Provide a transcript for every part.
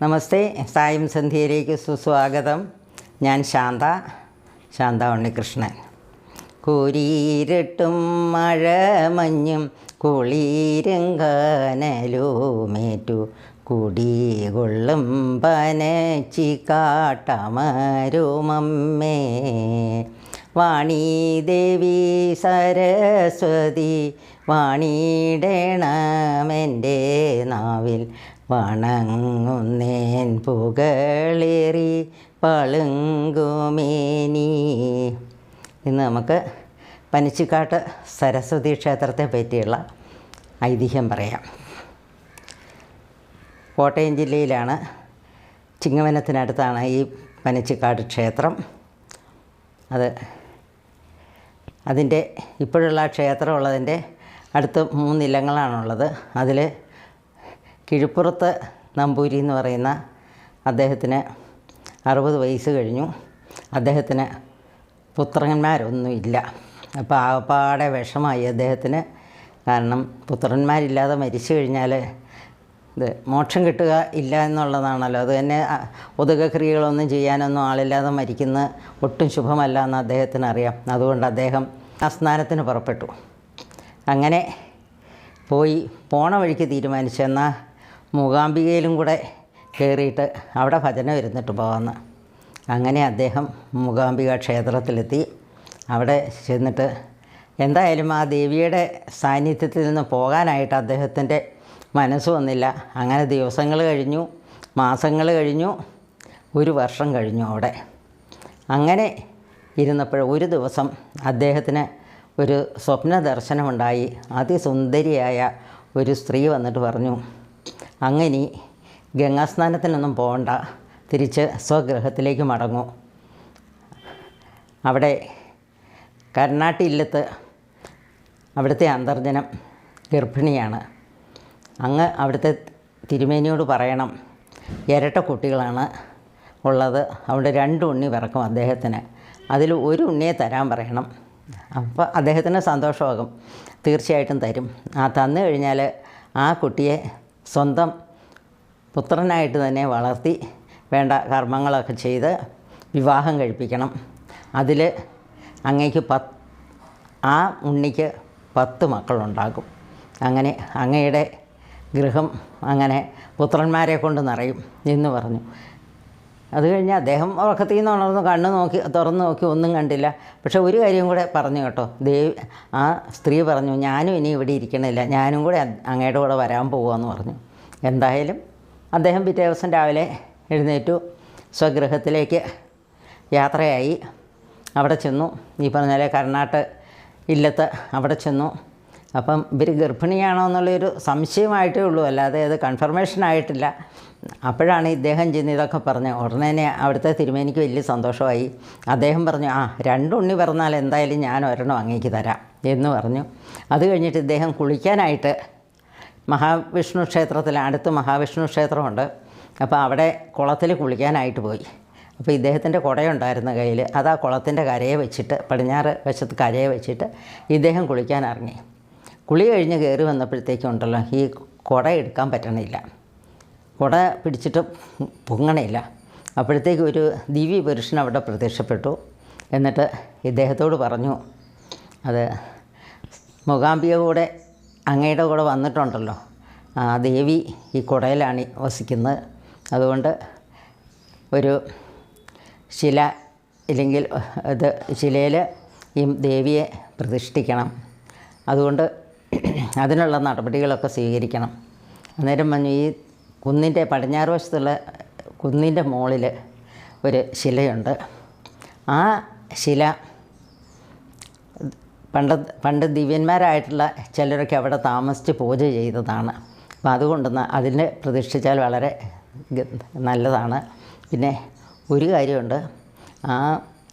നമസ്തേ സായം സന്ധ്യയിലേക്ക് സുസ്വാഗതം. ഞാൻ ശാന്ത ശാന്ത ഉണ്ണികൃഷ്ണൻ. കൂരിരട്ടും മഴമഞ്ഞും മഞ്ഞും കാനലുമേറ്റു കുടികൊള്ളും പനച്ചി കാട്ടമരുമമ്മേ വാണീദേവി സരസ്വതി വാണിയിടണമെന്റെ നാവിൽ വണങ്ങുന്നേൻ പുകളേറി പളുങ്കുമേനി. ഇന്ന് നമുക്ക് പനിച്ചിക്കാട്ട് സരസ്വതി ക്ഷേത്രത്തെ പറ്റിയുള്ള ഐതിഹ്യം പറയാം. കോട്ടയം ജില്ലയിലാണ് ചിങ്ങവനത്തിനടുത്താണ് ഈ പനിച്ചിക്കാട് ക്ഷേത്രം. അത് അതിന്റെ ഇപ്പോഴുള്ള ക്ഷേത്രമുള്ളതിന്റെ അടുത്ത് മൂന്നില്ലങ്ങളാണുള്ളത്. അതിൽ കിഴിപ്പുറത്ത് നമ്പൂരി എന്ന് പറയുന്ന അദ്ദേഹത്തിന് അറുപത് വയസ്സ് കഴിഞ്ഞു. അദ്ദേഹത്തിന് പുത്രന്മാരൊന്നുമില്ല. അപ്പോൾ ആകപ്പാടെ വിഷമായി അദ്ദേഹത്തിന്. കാരണം പുത്രന്മാരില്ലാതെ മരിച്ചു കഴിഞ്ഞാൽ ഇത് മോക്ഷം കിട്ടുക ഇല്ല എന്നുള്ളതാണല്ലോ. അത് തന്നെ ഒതുകക്രിയകളൊന്നും ചെയ്യാനൊന്നും ആളില്ലാതെ മരിക്കുന്ന ഒട്ടും ശുഭമല്ല എന്ന് അദ്ദേഹത്തിന് അറിയാം അതുകൊണ്ട് അദ്ദേഹം അസ്നാനത്തിന് പുറപ്പെട്ടു. അങ്ങനെ പോയി പോണ വഴിക്ക് തീരുമാനിച്ചു എന്നാൽ മൂകാംബികയിലും കൂടെ കയറിയിട്ട് അവിടെ ഭജന ഇരുന്നിട്ട് പോകാമെന്ന് അങ്ങനെ അദ്ദേഹം മൂകാംബിക ക്ഷേത്രത്തിലെത്തി. അവിടെ ചെന്നിട്ട് എന്തായാലും ആ ദേവിയുടെ സാന്നിധ്യത്തിൽ നിന്ന് പോകാനായിട്ട് അദ്ദേഹത്തിന്റെ മനസ്സ് വന്നില്ല. അങ്ങനെ ദിവസങ്ങൾ കഴിഞ്ഞു മാസങ്ങൾ കഴിഞ്ഞു ഒരു വർഷം കഴിഞ്ഞു അവിടെ. അങ്ങനെ ഇരുന്നപ്പോൾ ഒരു ദിവസം അദ്ദേഹത്തിന് ഒരു സ്വപ്ന ദർശനമുണ്ടായി അതിസുന്ദരിയായ ഒരു സ്ത്രീ വന്നിട്ട് പറഞ്ഞു അങ്ങനെ ഗംഗാസ്നാനത്തിനൊന്നും പോകണ്ട. തിരിച്ച് സ്വഗ്രഹത്തിലേക്ക് മടങ്ങൂ. അവിടെ കർണാട്ടി ഇല്ലത്ത് അവിടുത്തെ അന്തർജനം ഗർഭിണിയാണ്. അങ്ങ് അവിടുത്തെ തിരുമേനിയോട് പറയണം ഇരട്ട കുട്ടികളാണ് ഉള്ളത്. അവിടെ രണ്ട് ഉണ്ണി പിറക്കും അദ്ദേഹത്തിന്. അതിൽ ഒരു ഉണ്ണിയെ തരാൻ പറയണം. അപ്പോൾ അദ്ദേഹത്തിന് സന്തോഷമാകും. തീർച്ചയായിട്ടും തരും. ആ തന്നു കഴിഞ്ഞാൽ ആ കുട്ടിയെ സ്വന്തം പുത്രനായിട്ട് തന്നെ വളർത്തി വേണ്ട കർമ്മങ്ങളൊക്കെ ചെയ്ത് വിവാഹം കഴിപ്പിക്കണം. അതിൽ അങ്ങയ്ക്ക് പത്ത് ആ ഉണ്ണിക്ക് പത്ത് മക്കളുണ്ടാകും. അങ്ങനെ അങ്ങയുടെ ഗൃഹം അങ്ങനെ പുത്രന്മാരെ കൊണ്ട് നിറയും എന്ന് പറഞ്ഞു. അത് കഴിഞ്ഞ് അദ്ദേഹം ഉറക്കത്തിൽ നിന്ന് ഉണർന്ന് കണ്ണ് നോക്കി തുറന്ന് നോക്കി ഒന്നും കണ്ടില്ല. പക്ഷെ ഒരു കാര്യം കൂടെ പറഞ്ഞു കേട്ടോ. ദേവി ആ സ്ത്രീ പറഞ്ഞു ഞാനും ഇനി ഇവിടെ ഇരിക്കണില്ല. ഞാനും കൂടെ അങ്ങയുടെ കൂടെ വരാൻ പോകുമെന്ന് പറഞ്ഞു. എന്തായാലും അദ്ദേഹം പിറ്റേ ദിവസം രാവിലെ എഴുന്നേറ്റു. സ്വഗൃഹത്തിലേക്ക് യാത്രയായി. അവിടെ ചെന്നു. ഈ പറഞ്ഞ പോലെ കർണാട്ട് ഇല്ലത്ത് അവിടെ ചെന്നു. അപ്പം ഇവർ ഗർഭിണിയാണോ എന്നുള്ളൊരു സംശയമായിട്ടേ ഉള്ളൂ. അല്ലാതെ അത് കൺഫർമേഷൻ ആയിട്ടില്ല. അപ്പോഴാണ് ഇദ്ദേഹം ചെന്ന് ഇതൊക്കെ പറഞ്ഞ് ഉടനെ തന്നെ അവിടുത്തെ തിരുമേനിക്ക് വലിയ സന്തോഷമായി. അദ്ദേഹം പറഞ്ഞു ആ രണ്ടുണ്ണി പറഞ്ഞാൽ എന്തായാലും ഞാൻ ഒരെണ്ണം അങ്ങേക്ക് തരാം എന്ന് പറഞ്ഞു. അത് കഴിഞ്ഞിട്ട് ഇദ്ദേഹം കുളിക്കാനായിട്ട് മഹാവിഷ്ണു ക്ഷേത്രത്തിൽ അടുത്ത് മഹാവിഷ്ണു ക്ഷേത്രമുണ്ട്. അപ്പോൾ അവിടെ കുളത്തിൽ കുളിക്കാനായിട്ട് പോയി. അപ്പോൾ ഇദ്ദേഹത്തിന്റെ കുടയുണ്ടായിരുന്ന കയ്യിൽ. അത് ആ കുളത്തിന്റെ കരയെ വെച്ചിട്ട് പടിഞ്ഞാറ് വശത്ത് കരയെ വെച്ചിട്ട് ഇദ്ദേഹം കുളിക്കാൻ ഇറങ്ങി. കുളി കഴിഞ്ഞ് കയറി വന്നപ്പോഴത്തേക്കും ഉണ്ടല്ലോ ഈ കുട എടുക്കാൻ പറ്റണില്ല. കുട പിടിച്ചിട്ട് പൊങ്ങണില്ല. അപ്പോഴത്തേക്ക് ഒരു ദിവ്യ പുരുഷൻ അവിടെ പ്രത്യക്ഷപ്പെട്ടു. എന്നിട്ട് ഇദ്ദേഹത്തോട് പറഞ്ഞു അത് മൂകാംബിക കൂടെ അങ്ങയുടെ കൂടെ വന്നിട്ടുണ്ടല്ലോ. ആ ദേവി ഈ കുടയിലാണ് വസിക്കുന്നത്. അതുകൊണ്ട് ഒരു ശില ഇല്ലെങ്കിൽ ഇത് ശിലയിൽ ഈ ദേവിയെ പ്രതിഷ്ഠിക്കണം. അതുകൊണ്ട് അതിനുള്ള നടപടികളൊക്കെ സ്വീകരിക്കണം. അന്നേരം പറഞ്ഞു ഈ കുന്നിന്റെ പടിഞ്ഞാറ് വശത്തുള്ള കുന്നിന്റെ മുകളിൽ ഒരു ശിലയുണ്ട്. ആ ശില പണ്ട് പണ്ട് ദിവ്യന്മാരായിട്ടുള്ള ചിലരൊക്കെ അവിടെ താമസിച്ച് പൂജ ചെയ്തതാണ്. അപ്പം അതുകൊണ്ടെന്ന് അതിന് പ്രതിഷ്ഠിച്ചാൽ വളരെ നല്ലതാണ്. പിന്നെ ഒരു കാര്യമുണ്ട് ആ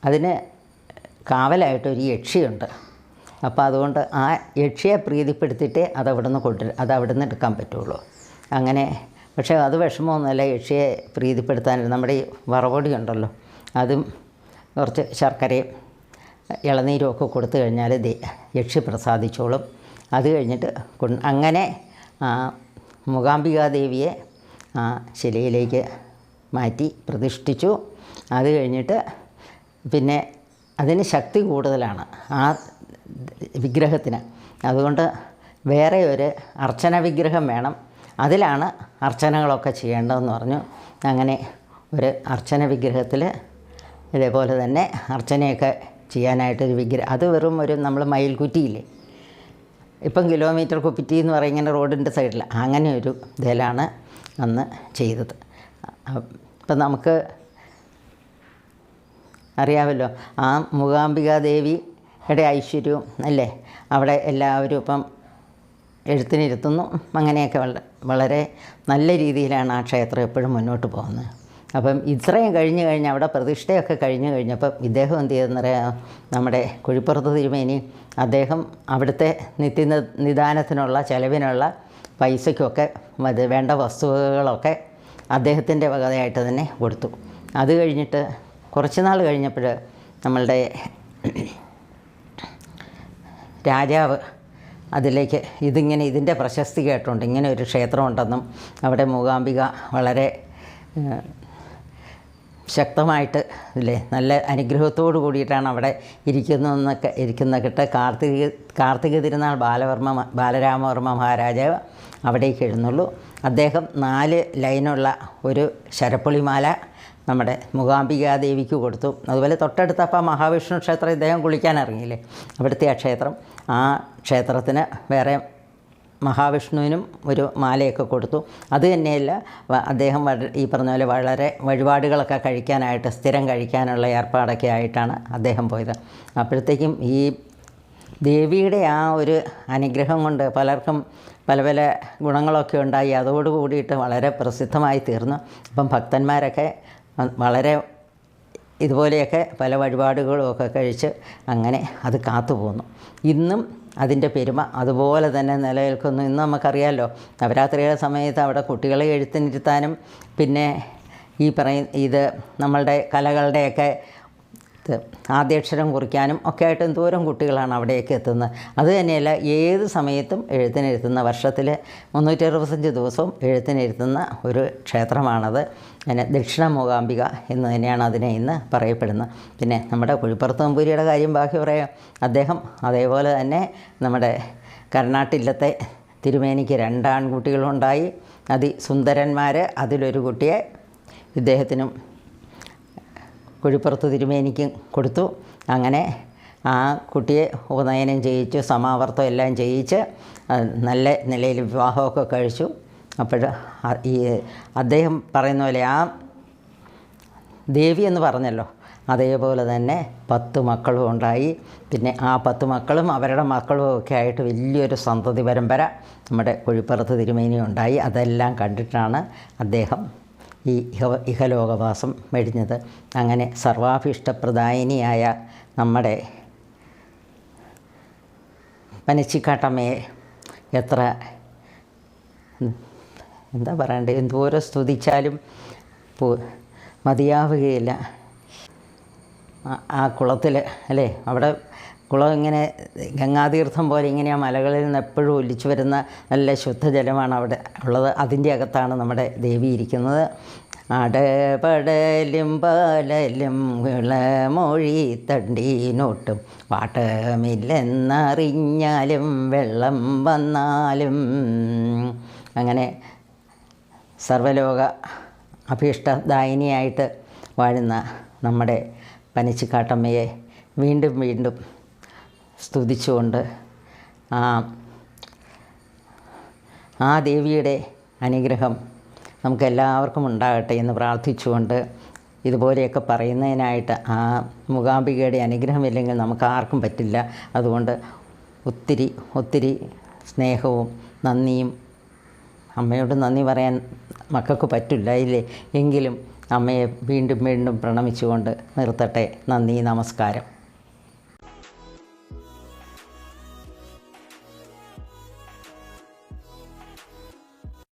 അതിന് കാവലായിട്ടൊരു യക്ഷിയുണ്ട്. അപ്പോൾ അതുകൊണ്ട് ആ യക്ഷിയെ പ്രീതിപ്പെടുത്തിയിട്ടേ അത് അവിടെ നിന്ന് കൊണ്ടു അത് അവിടെ നിന്ന് എടുക്കാൻ പറ്റുള്ളൂ. അങ്ങനെ പക്ഷേ അത് വിഷമമൊന്നുമല്ല യക്ഷിയെ പ്രീതിപ്പെടുത്താൻ നമ്മുടെ ഈ വറവൊടി ഉണ്ടല്ലോ അതും കുറച്ച് ശർക്കരയും ഇളനീരും ഒക്കെ കൊടുത്തു കഴിഞ്ഞാൽ യക്ഷി പ്രസാദിച്ചോളും. അത് കഴിഞ്ഞിട്ട് അങ്ങനെ ആ, മൂകാംബികാ ദേവിയെ ആ ശിലയിലേക്ക് മാറ്റി പ്രതിഷ്ഠിച്ചു. അത് കഴിഞ്ഞിട്ട് പിന്നെ അതിന് ശക്തി കൂടുതലാണ്. ആ വിഗ്രഹത്തിന്. അതുകൊണ്ട് വേറെ ഒരു അർച്ചന വിഗ്രഹം വേണം. അതിലാണ് അർച്ചനകളൊക്കെ ചെയ്യേണ്ടതെന്ന് പറഞ്ഞു. അങ്ങനെ ഒരു അർച്ചന വിഗ്രഹത്തിൽ ഇതേപോലെ തന്നെ അർച്ചനയൊക്കെ ചെയ്യാനായിട്ടൊരു വിഗ്രഹം. അത് വെറും ഒരു നമ്മൾ മയിൽക്കുറ്റിയില്ലേ ഇപ്പം കിലോമീറ്റർ കുപ്പിറ്റി എന്ന് പറയും ഇങ്ങനെ റോഡിന്റെ സൈഡിൽ. അങ്ങനെ ഒരു ഇതിലാണ് അന്ന് ചെയ്തത്. അപ്പം നമുക്ക് അറിയാമല്ലോ ആ മൂകാംബികാ ദേവിയുടെ ഐശ്വര്യവും അല്ലേ? അവിടെ എല്ലാവരും ഇപ്പം എഴുത്തിനിരുത്തുന്നു. അങ്ങനെയൊക്കെ വള വളരെ നല്ല രീതിയിലാണ് ആ ക്ഷേത്രം എപ്പോഴും മുന്നോട്ട് പോകുന്നത്. അപ്പം ഇത്രയും കഴിഞ്ഞു കഴിഞ്ഞ് അവിടെ പ്രതിഷ്ഠയൊക്കെ കഴിഞ്ഞു കഴിഞ്ഞപ്പം ഇദ്ദേഹം എന്ത് ചെയ്തെന്ന് പറയാം നമ്മുടെ കുഴിപ്പുറത്ത് തിരുമേനി അദ്ദേഹം അവിടുത്തെ നിത്യ നിദാനത്തിനുള്ള ചെലവിനുള്ള പൈസയ്ക്കൊക്കെ അത് വേണ്ട വസ്തുവകളൊക്കെ അദ്ദേഹത്തിന്റെ വകതയായിട്ട് തന്നെ കൊടുത്തു. അത് കഴിഞ്ഞിട്ട് കുറച്ച് നാൾ കഴിഞ്ഞപ്പോൾ നമ്മളുടെ രാജാവ് അതിലേക്ക് ഇതിങ്ങനെ ഇതിന്റെ പ്രശസ്തി കേട്ടുണ്ട് ഇങ്ങനെ ഒരു ക്ഷേത്രമുണ്ടെന്നും അവിടെ മൂകാംബിക വളരെ ശക്തമായിട്ട് അല്ലേ നല്ല അനുഗ്രഹത്തോടു കൂടിയിട്ടാണ് അവിടെ ഇരിക്കുന്നതെന്നൊക്കെ ഇരിക്കുന്ന കിട്ട് കാർത്തിക കാർത്തിക തിരുനാൾ ബാലവർമ്മ ബാലരാമവർമ്മ മഹാരാജാവ് അവിടേക്ക് എഴുന്നള്ളൂ. അദ്ദേഹം നാല് ലൈനുള്ള ഒരു ശരപ്പുളിമാല നമ്മുടെ മൂകാംബികാദേവിക്ക് കൊടുത്തു. അതുപോലെ തൊട്ടടുത്തപ്പം മഹാവിഷ്ണു ക്ഷേത്രം ഇദ്ദേഹം കുളിക്കാൻ ഇറങ്ങിയില്ലേ? അവിടുത്തെ ആ ക്ഷേത്രം. ആ ക്ഷേത്രത്തിന് വേറെ മഹാവിഷ്ണുവിനും ഒരു മാലയൊക്കെ കൊടുത്തു. അത് തന്നെയല്ല അദ്ദേഹം ഈ പറഞ്ഞ പോലെ വളരെ വഴിപാടുകളൊക്കെ കഴിക്കാനായിട്ട് സ്ഥിരം കഴിക്കാനുള്ള ഏർപ്പാടൊക്കെ ആയിട്ടാണ് അദ്ദേഹം പോയത്. അപ്പോഴത്തേക്കും ഈ ദേവിയുടെ ആ ഒരു അനുഗ്രഹം കൊണ്ട് പലർക്കും പല പല ഗുണങ്ങളൊക്കെ ഉണ്ടായി. അതോടുകൂടിയിട്ട് വളരെ പ്രസിദ്ധമായി തീർന്നു. അപ്പം ഭക്തന്മാരൊക്കെ വളരെ ഇതുപോലെയൊക്കെ പല വഴിപാടുകളും ഒക്കെ കഴിച്ച് അങ്ങനെ അത് കാത്തുപോകുന്നു ഇന്നും അതിന്റെ പെരുമ അതുപോലെ തന്നെ നിലനിൽക്കുന്നു. ഇന്ന് നമുക്കറിയാമല്ലോ നവരാത്രിയുടെ സമയത്ത് അവിടെ കുട്ടികളെ എഴുത്തിനിരുത്താനും പിന്നെ ഈ പറയ ഇത് നമ്മളുടെ കലകളുടെയൊക്കെ ആദ്യാക്ഷരം കുറിക്കാനും ഒക്കെ ആയിട്ട് എന്തോരം കുട്ടികളാണ് അവിടേക്ക് എത്തുന്നത്. അത് തന്നെയല്ല ഏത് സമയത്തും എഴുത്തിനിരുത്തുന്ന വർഷത്തിൽ മുന്നൂറ്റി അറുപത്തഞ്ച് ദിവസവും എഴുത്തിനിരുത്തുന്ന ഒരു ക്ഷേത്രമാണത്. പിന്നെ ദക്ഷിണ മൂകാംബിക എന്ന് തന്നെയാണ് അതിനെ ഇന്ന് പറയപ്പെടുന്നത്. പിന്നെ നമ്മുടെ കുഴിപ്പുറത്ത് നമ്പൂരിയുടെ കാര്യം ബാക്കി പറയാം. അദ്ദേഹം അതേപോലെ തന്നെ നമ്മുടെ കർണാട്ടില്ലത്തെ തിരുമേനിക്ക് രണ്ട് ആൺകുട്ടികളുണ്ടായി. അതിസുന്ദരന്മാർ അതിലൊരു കുട്ടിയെ ഇദ്ദേഹത്തിനും കുഴിപ്പുറത്ത് തിരുമേനിക്ക് കൊടുത്തു. അങ്ങനെ ആ കുട്ടിയെ ഉപനയനം ചെയ്യിച്ചു സമാവർത്തം എല്ലാം ചെയ്യിച്ച് നല്ല നിലയിൽ വിവാഹമൊക്കെ കഴിച്ചു. അപ്പോൾ ഈ അദ്ദേഹം പറയുന്ന പോലെ ആ ദേവി എന്ന് പറഞ്ഞല്ലോ അതേപോലെ തന്നെ പത്ത് മക്കളും ഉണ്ടായി. പിന്നെ ആ പത്ത് മക്കളും അവരുടെ മക്കളും ഒക്കെ ആയിട്ട് വലിയൊരു സന്തതി പരമ്പര നമ്മുടെ കുഴിപ്പുറത്ത് തിരുമേനി ഉണ്ടായി. അതെല്ലാം കണ്ടിട്ടാണ് അദ്ദേഹം ഈ ഇഹലോകവാസം വെടിഞ്ഞത് അങ്ങനെ സർവാഭീഷ്ടപ്രദായിനിയായ നമ്മുടെ പനച്ചിക്കാട്ടമ്മയെ എത്ര എന്താ പറയണ്ടേ? എന്തോരം സ്തുതിച്ചാലും മതിയാവുകയില്ല. ആ കുളത്തിൽ അല്ലേ? അവിടെ കുളം ഇങ്ങനെ ഗംഗാതീർത്ഥം പോലെ ഇങ്ങനെ ആ മലകളിൽ നിന്ന് എപ്പോഴും ഒലിച്ചു വരുന്ന നല്ല ശുദ്ധജലമാണ് അവിടെ ഉള്ളത്. അതിന്റെ അകത്താണ് നമ്മുടെ ദേവി ഇരിക്കുന്നത്. അടപടലും പാലലും വിളമൊഴി തണ്ടീനോട്ടും. പാട്ടമില്ലെന്നറിഞ്ഞാലും വെള്ളം വന്നാലും. അങ്ങനെ സർവലോക അഭീഷ്ടദായിനിയായിട്ട് വാഴുന്ന നമ്മുടെ പനിച്ചിക്കാട്ടമ്മയെ വീണ്ടും വീണ്ടും സ്തുതിച്ചുകൊണ്ട് ആ ആ ദേവിയുടെ അനുഗ്രഹം നമുക്ക് എല്ലാവർക്കും ഉണ്ടാകട്ടെ എന്ന് പ്രാർത്ഥിച്ചുകൊണ്ട് ഇതുപോലെയൊക്കെ പറയുന്നതിനായിട്ട് ആ മൂകാംബികയുടെ അനുഗ്രഹമില്ലെങ്കിൽ നമുക്ക് ആർക്കും പറ്റില്ല. അതുകൊണ്ട് ഒത്തിരി ഒത്തിരി സ്നേഹവും നന്ദിയും അമ്മയോട് നന്ദി പറയാൻ മക്കൾക്ക് പറ്റില്ല ഇല്ലേ? എങ്കിലും അമ്മയെ വീണ്ടും വീണ്ടും പ്രണമിച്ചുകൊണ്ട് നിർത്തട്ടെ. നന്ദി നമസ്കാരം.